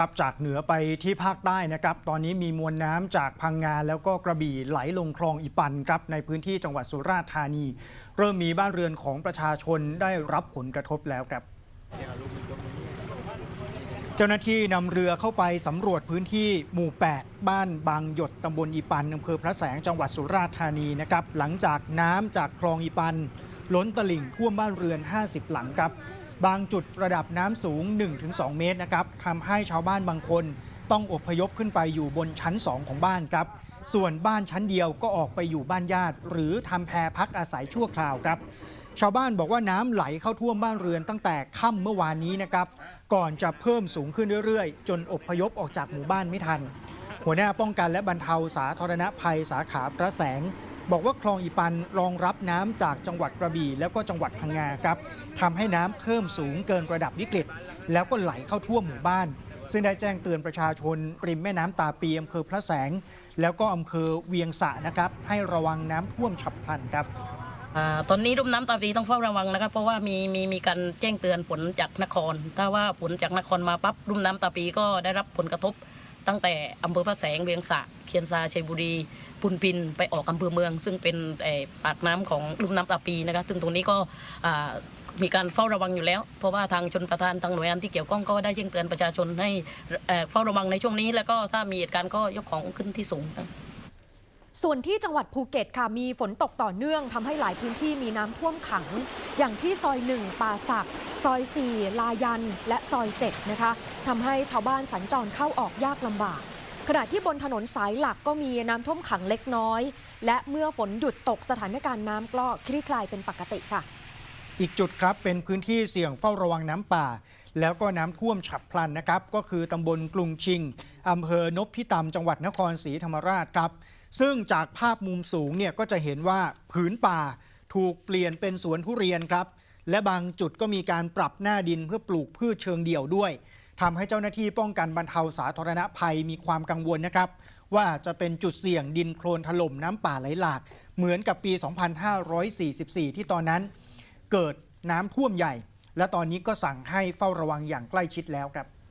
ครับจากเหนือไปที่ภาคใต้นะครับ ตอนนี้มีมวลน้ำจากพังงาแล้วก็กระบี่ไหลลงคลองอีปันครับในพื้นที่จังหวัดสุราษฎร์ธานี เริ่มมีบ้านเรือนของประชาชนได้รับผลกระทบแล้วครับ เจ้าหน้าที่นำเรือเข้าไปสำรวจพื้นที่หมู่ 8 บ้านบางหยดตำบลอีปันอำเภอพระแสงจังหวัดสุราษฎร์ธานีนะครับหลังจากน้ำจากคลองอีปัน ล้นตลิ่งท่วมบ้านเรือน 50 หลังครับ บางจุดระดับน้ำสูง 1-2 เมตรนะครับทำให้ชาวบ้านบางคนต้องอพยพขึ้นไปอยู่บนชั้น 2 ของบ้านครับ ส่วนบ้านชั้นเดียวก็ออกไปอยู่บ้านญาติ หรือทำแพรพักอาศัยชั่วคราวครับ ชาวบ้านบอกว่าน้ำไหลเข้าท่วมบ้านเรือนตั้งแต่ค่ำเมื่อวานนี้นะครับ ก่อนจะเพิ่มสูงขึ้นเรื่อยๆ จนอพยพออกจากหมู่บ้านไม่ทัน หัวหน้าป้องกันและบรรเทาสาธารณภัยสาขาพระแสง บอกว่าคลองอีปันรองรับน้ำจากจังหวัดกระบี่แล้วก็จังหวัดพังงาครับทำให้น้ำเพิ่มสูงเกินระดับวิกฤต แล้วก็ไหลเข้าท่วมหมู่บ้าน ซึ่งได้แจ้งเตือนประชาชนริมแม่น้ำตาปีอำเภอพระแสง แล้วก็อำเภอเวียงสะนะครับ ให้ระวังน้ำท่วมฉับพลันครับอตอนนี้รุ่มน้ำตาปีต้องเฝ้าระวังนะครับ เพราะว่ามีมีมีการแจ้งเตือนฝนจากนคร ถ้าว่าฝนจากนครมาปั๊บรุ่มน้ำตาปีก็ได้รับผลกระทบ ตั้งแต่อำเภอพระแสงเวียงสะเคียนซาชัยบุรีปุนพินไปออกอำเภอเมือง ซึ่งเป็นปากน้ำของลุ่มน้ำตาปีนะคะซึ่งตรงนี้ก็มีการเฝ้าระวังอยู่แล้ว เพราะว่าทางชนประธานทางหน่วยงานที่เกี่ยวข้องก็ได้แจ้งเตือนประชาชนให้เฝ้าระวังในช่วงนี้ แล้วก็ถ้ามีเหตุการณ์ก็ยกของขึ้นที่สูง ส่วนที่จังหวัดภูเก็ตค่ะมีฝนตกต่อเนื่องทำให้หลายพื้นที่มีน้ำท่วมขัง อย่างที่ซอย 1 ป่าศักซอย 4 ลายัน และซอย 7 นะคะทำให้ชาวบ้านสัญจรเข้าออกยากลำบาก ขณะที่บนถนนสายหลักก็มีน้ำท่วมขังเล็กน้อย และเมื่อฝนหยุดตกสถานการณ์น้ำก็คลี่คลายเป็นปกติค่ะ อีกจุดครับเป็นพื้นที่เสี่ยงเฝ้าระวังน้ำป่า แล้วก็น้ำท่วมฉับพลันนะครับ ก็คือตำบลกรุงชิงอำเภอนพิตำจังหวัดนครศรีธรรมราชครับ ซึ่งจากภาพมุมสูงเนี่ยก็จะเห็นว่าผืนป่าถูกเปลี่ยนเป็นสวนทุเรียนครับ และบางจุดก็มีการปรับหน้าดินเพื่อปลูกพืชเชิงเดี่ยวด้วยทำให้เจ้าหน้าที่ป้องกันบรรเทาสาธารณภัยมีความกังวลนะครับ ว่าจะเป็นจุดเสี่ยงดินโคลนถล่มน้ำป่าไหลหลาก เหมือนกับปี 2544 ที่ตอนนั้น เกิดน้ำท่วมใหญ่ และตอนนี้ก็สั่งให้เฝ้าระวังอย่างใกล้ชิดแล้วครับ